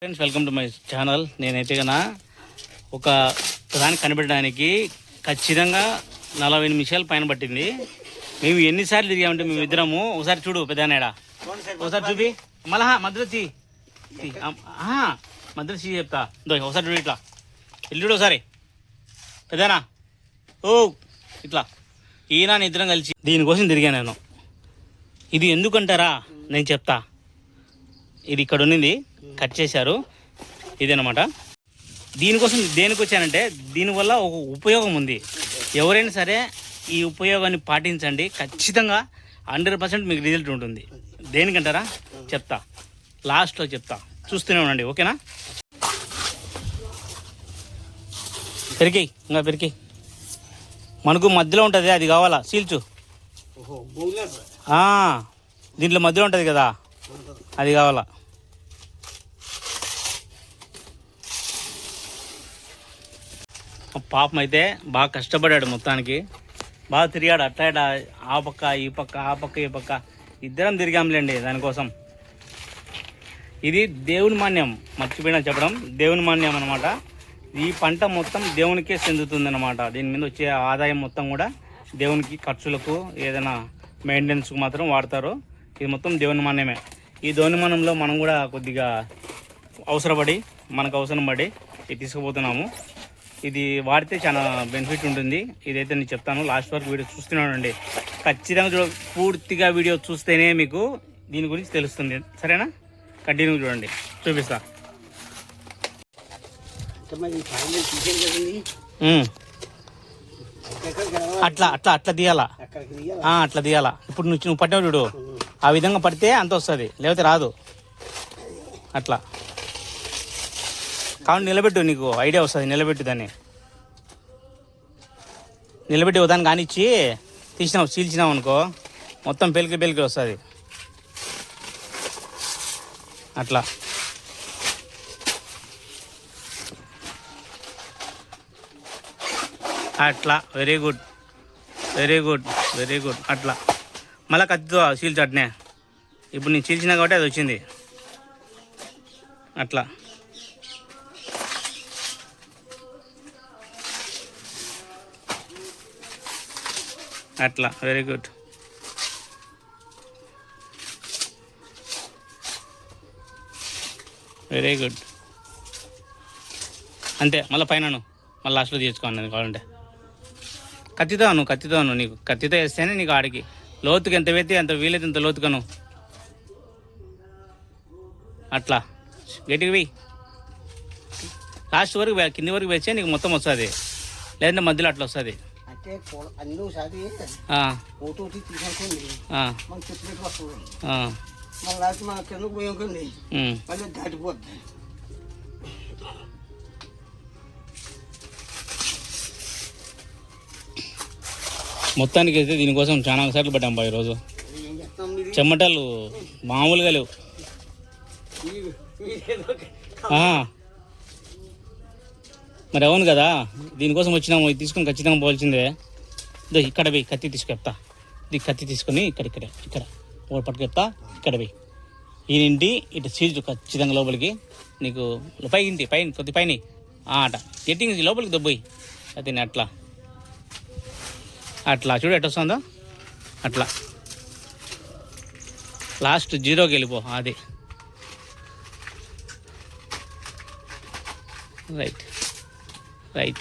Friends welcome to my channel నేనైతే కన ఒక దాన్ని కనిపెట్టడానికి ఖచ్చితంగా నలభై నిమిషాలు పైన పట్టింది. మేము ఎన్నిసార్లు తిరిగామంటే మేము ఇద్దరము. ఒకసారి చూడు పెద్దనేడా ఒకసారి చూపి. మళ్ళా మద్రసి. మద్రసి ఆహా, చెప్తా. దో ఒకసారి చూడు ఇట్లా. చూడు ఒకసారి. పెద్దనా ఓ ఇట్లా. ఈయన ఇద్దరం కలిసి దీనికోసం తిరిగా నేను. ఇది ఎందుకంటారా? నేను చెప్తా. ఇది ఇక్కడ ఉన్నది. కట్ చేశారు. ఇదనమాట దీనికోసం దేనికి వచ్చానంటే దీనివల్ల ఒక ఉపయోగం ఉంది. ఎవరైనా సరే ఈ ఉపయోగాన్ని పాటించండి. ఖచ్చితంగా హండ్రెడ్ పర్సెంట్ మీకు రిజల్ట్ ఉంటుంది. దేనికంటారా? చెప్తా. లాస్ట్లో చెప్తా. చూస్తూనే ఉండండి. ఓకేనా? పెరిగి ఇంకా పెరిగి మనకు మధ్యలో ఉంటుంది. అది కావాలా? సీల్చు. దీంట్లో మధ్యలో ఉంటుంది కదా? అది కావాలా? పాపం అయితే బాగా కష్టపడాడు మొత్తానికి. బాగా తిరిగాడు. అట్లా ఆ పక్క ఈ పక్క ఆ పక్క ఈ పక్క. ఇద్దరం తిరిగాంలేండి దానికోసం. ఇది దేవుని మాన్యం మర్చిపోయినా చెప్పడం. దేవుని మాన్యం అనమాట ఈ పంట మొత్తం దేవునికే చెందుతుంది అనమాట దీని మీద వచ్చే ఆదాయం మొత్తం కూడా దేవునికి ఖర్చులకు ఏదైనా మెయింటెనెన్స్కు మాత్రం వాడతారు. ఇది మొత్తం దేవుని మాన్యమే. ఈ దేవుని మాన్యంలో మనం కూడా కొద్దిగా అవసరపడి మనకు అవసరం పడి ఇది తీసుకుపోతున్నాము. ఇది వాడితే చాలా బెనిఫిట్ ఉంటుంది. ఇదైతే నేను చెప్తాను లాస్ట్ వరకు వీడియో చూస్తున్నానండి ఖచ్చితంగా చూడ పూర్తిగా వీడియో చూస్తేనే మీకు దీని గురించి తెలుస్తుంది. సరేనా? కంటిన్యూ చూడండి. చూపిస్తా. అట్లా అట్లా అట్లా తీయాలా? అట్లా తీయాలా? ఇప్పుడు నువ్వు నువ్వు పట్టావు చూడు. ఆ విధంగా పడితే అంత వస్తుంది. లేకపోతే రాదు. అట్లా. కాబట్టి నిలబెట్టు నీకు ఐడియా వస్తుంది నిలబెట్టు దాన్ని. నిలబెట్టి దాన్ని కానిచ్చి తీసినావు చీల్చినావు అనుకో మొత్తం పెలికి పెలికి వస్తుంది. అట్లా. అట్లా. Very good very good very good అట్లా. మళ్ళీ కత్తితో చీల్చు అట్నే. ఇప్పుడు నేను చీల్చినా కాబట్టి అది వచ్చింది. అట్లా. అట్లా వెరీ గుడ్ వెరీ గుడ్ అంతే మళ్ళీ పైన మళ్ళీ లాస్ట్లో తీర్చుకోండి కావాలంటే. కత్తితో కత్తితోను కత్తితో నీకు. కత్తితో వేస్తేనే నీకు ఆడికి. లోతుకి ఎంత వెత్తి అంత వీలైతే ఇంత లోతుకను అట్లా. గట్టికి వెయ్యి లాస్ట్ వరకు కింది వరకు వేస్తే నీకు మొత్తం వస్తుంది. లేదంటే మధ్యలో అట్లా వస్తుంది. అన్ని ఒకసారి మనం వస్తుంది మళ్ళీ మన పోయాకండి మళ్ళీ దాటిపోద్ది మొత్తానికి అయితే దీనికోసం చాలా సార్లు పడ్డాం బా ఈరోజు. చెమటలు మామూలుగా లేవు. మరి అవును కదా దీనికోసం వచ్చినాము ఇది తీసుకొని ఖచ్చితంగా పోవాల్సిందే. ఇదో ఇక్కడ పోయి కత్తి తీసుకెప్తా ఇది కత్తి తీసుకొని ఇక్కడ ఇక్కడ ఇక్కడ. ఒకటి పట్టుకెప్తా ఇక్కడ పోయి. ఈ ఇంటి ఇటు సీజు ఖచ్చితంగా లోపలికి. నీకు పై ఇంటి పైన కొద్ది పైన. ఆ అట. ఎట్టింగ్ లోపలికి దొబ్బోయి అది అట్లా. అట్లా చూడు ఎట్ వస్తుందో. అట్లా. లాస్ట్ జీరోకి వెళ్ళిపో అది రైట్. రైట్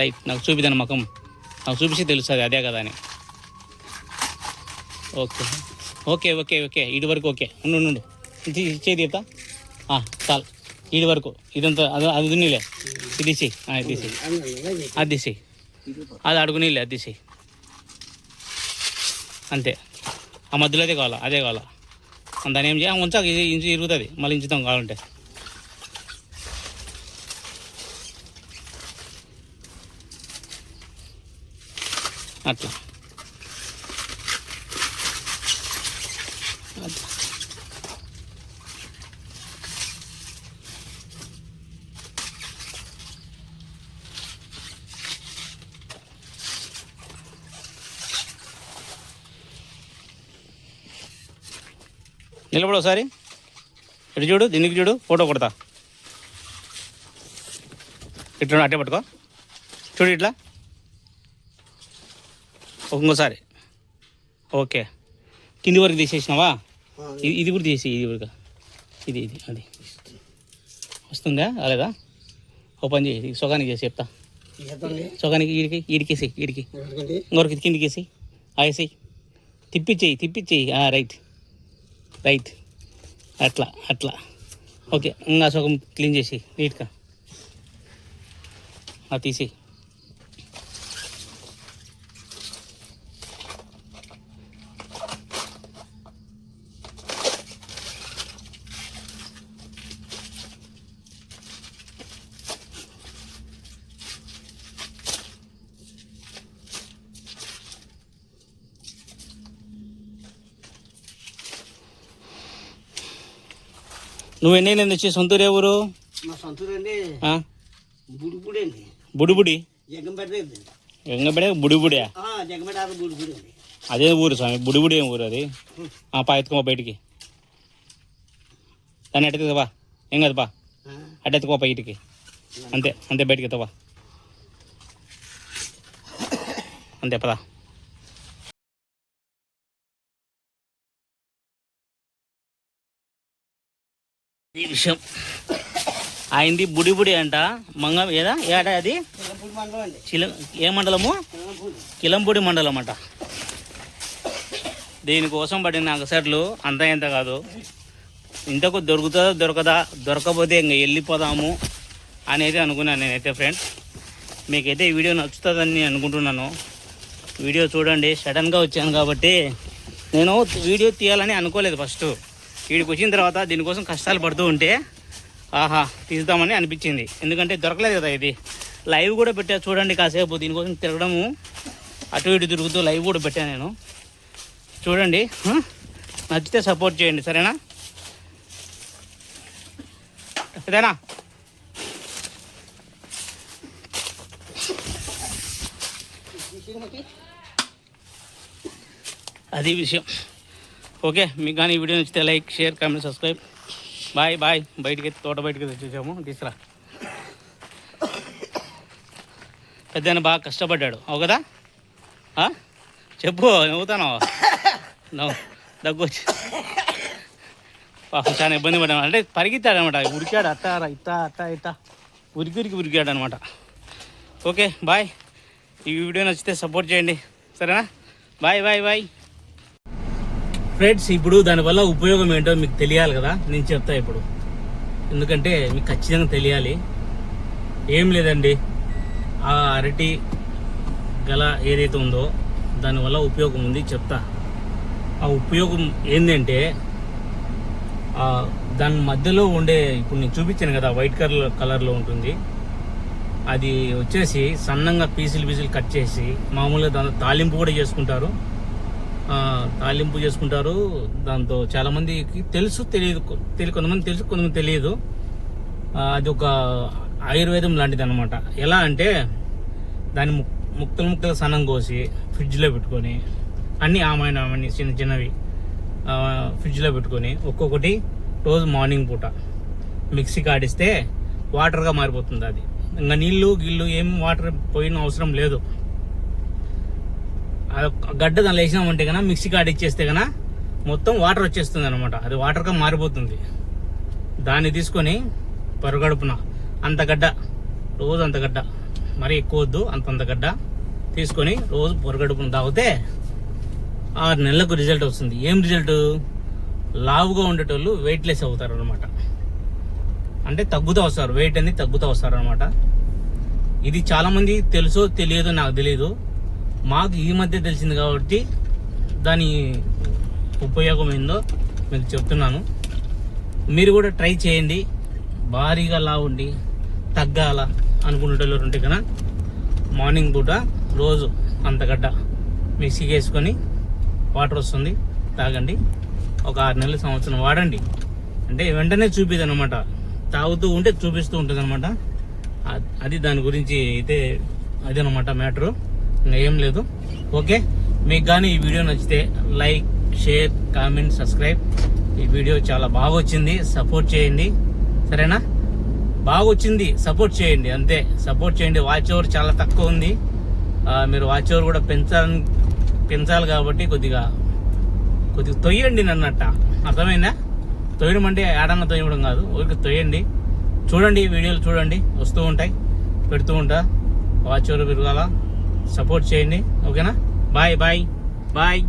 రైట్ నాకు చూపిదాను ముఖం. నాకు చూపిస్తే తెలుస్తుంది అదే కదా అని. ఓకే ఓకే ఓకే ఓకే ఇటు వరకు ఓకే ఉండు ఉండు, చేయి చాలు. ఇటు వరకు. ఇదంతా అది అది ఉన్నీలే ఇది తీసి. ఇది తీసి. అది తీసి. అది అడుగునీలే అది తీసి. అంతే. ఆ మధ్యలో అదే కావాలా? అదే కావాలా? దాన్ని ఏం చేయ ఉంచాక ఇది ఇంచు ఇరుగుతుంది. మళ్ళీ ఇంచుతాం కావాలంటే. అట్లా. అట్లా. నిలబడు ఒకసారి. ఇటు చూడు దీనికి చూడు ఫోటో కొడతా. ఇట్లా అట్టే పట్టుకో. చూడు ఇట్లా. ఇంకోసారి ఓకే. కింది వరకు తీసేసినావా? ఇది ఇది. కూడా తీసి ఇది కూడా. ఇది ఇది అది. వస్తుందా? అలాగా ఓపెన్ చేసి సొగానికి చేసి చెప్తా. సొగానికి ఈడికి ఈడికేసి ఈడికి. ఇంకొకరికి కిందికేసి ఆయేసి తిప్పిచ్చేయి తిప్పిచ్చేయి. రైట్. రైట్. అట్లా అట్లా. ఓకే. ఇంకా సగం క్లీన్ చేసి నీట్గా. అది నువ్వు ఎన్ని వచ్చి సొంతూరు ఎవరు మా సొంతూరు అండి. ఆ? బుడిపూడి అండి. బుడిబుడి? జగ్గంపేట అండి. ఎంగబడే బుడిబుడే? జగ్గంపేట అండి. అదే ఊరు స్వామి బుడిబుడి ఏం ఊరు అది? ఆ పా ఎత్తుకోమా బయటికి. దాన్ని ఎట్టెత్తుకో బా ఏం కాదు బా ఆ, అట్టెత్తుకో బయటికి. అంతే అంతే బయటికి ఎత్తవా అంతే పదా. ఈ విషయం. ఆయనది బుడిబుడి అంట. మంగ ఏదా? ఏట అది? చిల ఏ మండలము? కిలంపూడి మండలం అంట దీనికోసం పడిన అగసట్లు అంతా ఎంత కాదు. ఇంతకు దొరుకుతుందా దొరకదా దొరకపోతే ఇంక వెళ్ళిపోదాము అనేది అనుకున్నాను నేనైతే ఫ్రెండ్స్ మీకైతే ఈ వీడియో నచ్చుతుందని అనుకుంటున్నాను. వీడియో చూడండి సడన్గా వచ్చాను కాబట్టి నేను వీడియో తీయాలని అనుకోలేదు ఫస్ట్. వీడికి వచ్చిన తర్వాత దీనికోసం కష్టాలు పడుతూ ఉంటే ఆహా తీద్దామని అనిపించింది. ఎందుకంటే దొరకలేదు కదా ఇది. లైవ్ కూడా పెట్టా చూడండి కాసేపు. దీనికోసం తిరగడము అటు ఇటు తిరుగుతూ లైవ్ కూడా పెట్టాను నేను. చూడండి నచ్చితే సపోర్ట్ చేయండి సరేనా? ఇదేనా అది విషయం. ఓకే మీకు కానీ ఈ వీడియో నచ్చితే like share comment subscribe. Bye bye. బయటికి తోట బయటికి తెచ్చేసాము. తీసురా పెద్ద బాగా కష్టపడ్డాడు. అవు కదా? చెప్పు నవ్వుతాను నవ్వు. దగ్గొచ్చి పాపం చాలా ఇబ్బంది పడ్డాను అంటే పరిగెత్తాడు అనమాట ఉరికాడు అత్తారా ఇత్త అత్త ఇత్త. ఉరికి ఉరికి ఉరికాడు అనమాట ఓకే బాయ్. ఈ వీడియో నచ్చితే సపోర్ట్ చేయండి. సరేనా? Bye bye bye. ఫ్రెండ్స్ ఇప్పుడు దానివల్ల ఉపయోగం ఏంటో మీకు తెలియాలి కదా? నేను చెప్తా ఇప్పుడు. ఎందుకంటే మీకు ఖచ్చితంగా తెలియాలి. ఏం లేదండి. ఆ అరటి గల ఏదైతే ఉందో దానివల్ల ఉపయోగం ఉంది చెప్తా. ఆ ఉపయోగం ఏంటంటే దాని మధ్యలో ఉండే ఇప్పుడు నేను చూపించాను కదా వైట్ కలర్ కలర్లో ఉంటుంది. అది వచ్చేసి సన్నంగా పీసులు పీసులు కట్ చేసి మామూలుగా దాంతో తాలింపు కూడా చేసుకుంటారు. తాలింపు చేసుకుంటారు. దాంతో చాలా మందికి తెలుసు తెలియదు తెలియ కొంతమంది తెలుసు కొంతమంది తెలియదు. అది ఒక ఆయుర్వేదం లాంటిది అనమాట ఎలా అంటే దాన్ని ముక్- ముక్కలు ముక్కలు సన్నం కోసి ఫ్రిడ్జ్లో పెట్టుకొని అన్ని ఆమైన అవన్నీ చిన్న చిన్నవి ఫ్రిడ్జ్లో పెట్టుకొని ఒక్కొక్కటి రోజు మార్నింగ్ పూట మిక్సీ కాడిస్తే వాటర్గా మారిపోతుంది అది. ఇంకా నీళ్ళు గిళ్ళు ఏం వాటర్ పోయిన అవసరం లేదు. గడ్డ దాని వేసినామంటే కన్నా మిక్సీ కాడ ఇచ్చేస్తే కన్నా మొత్తం వాటర్ వచ్చేస్తుంది అనమాట అది వాటర్గా మారిపోతుంది. దాన్ని తీసుకొని పరుగడుపున అంత గడ్డ రోజు అంత గడ్డ మరీ ఎక్కువ వద్దు అంతంత గడ్డ తీసుకొని రోజు పొరగడుపున తాగితే ఆరు నెలలకు రిజల్ట్ వస్తుంది. ఏం రిజల్ట్? లావుగా ఉండేటోళ్ళు వెయిట్ లెస్ అవుతారు అనమాట అంటే తగ్గుతూ వస్తారు. వెయిట్ అనేది తగ్గుతూ వస్తారు అనమాట ఇది చాలామంది తెలుసో తెలియదో నాకు తెలియదు మాకు ఈ మధ్య తెలిసింది కాబట్టి దాని ఉపయోగం ఏందో మీకు చెప్తున్నాను. మీరు కూడా ట్రై చేయండి. భారీగా లా ఉండి తగ్గాల అనుకునేటోళ్ళు ఉంటే కదా మార్నింగ్ పూట రోజు అంతగడ్డ మిక్సీకి వేసుకొని వాటర్ వస్తుంది తాగండి. ఒక ఆరు నెలల సంవత్సరం వాడండి. అంటే వెంటనే చూపిది అనమాట తాగుతూ ఉంటే చూపిస్తూ ఉంటుంది అనమాట అది దాని గురించి అయితే అదేనమాట మ్యాటరు. ఏం లేదు. ఓకే? మీకు కానీ ఈ వీడియో నచ్చితే లైక్ షేర్ కామెంట్ సబ్స్క్రైబ్. ఈ వీడియో చాలా బాగా వచ్చింది. సపోర్ట్ చేయండి. సరేనా? బాగా వచ్చింది. సపోర్ట్ చేయండి. అంతే. సపోర్ట్ చేయండి. వాచ్ ఓవర్ చాలా తక్కువ ఉంది. మీరు వాచ్ ఓవర్ కూడా పెంచాలని పెంచాలి కాబట్టి కొద్దిగా కొద్దిగా తొయ్యండి నన్నట్ట. అర్థమైందా? తొయ్యడం అంటే ఏడన్న తొయ్యడం కాదు. ఊరికి తొయ్యండి. చూడండి. వీడియోలు చూడండి. వస్తూ ఉంటాయి. పెడుతూ ఉంటా. Watch over పెరగాల? సపోర్ట్ చేయండి. ఓకేనా బాయ్ బాయ్ బాయ్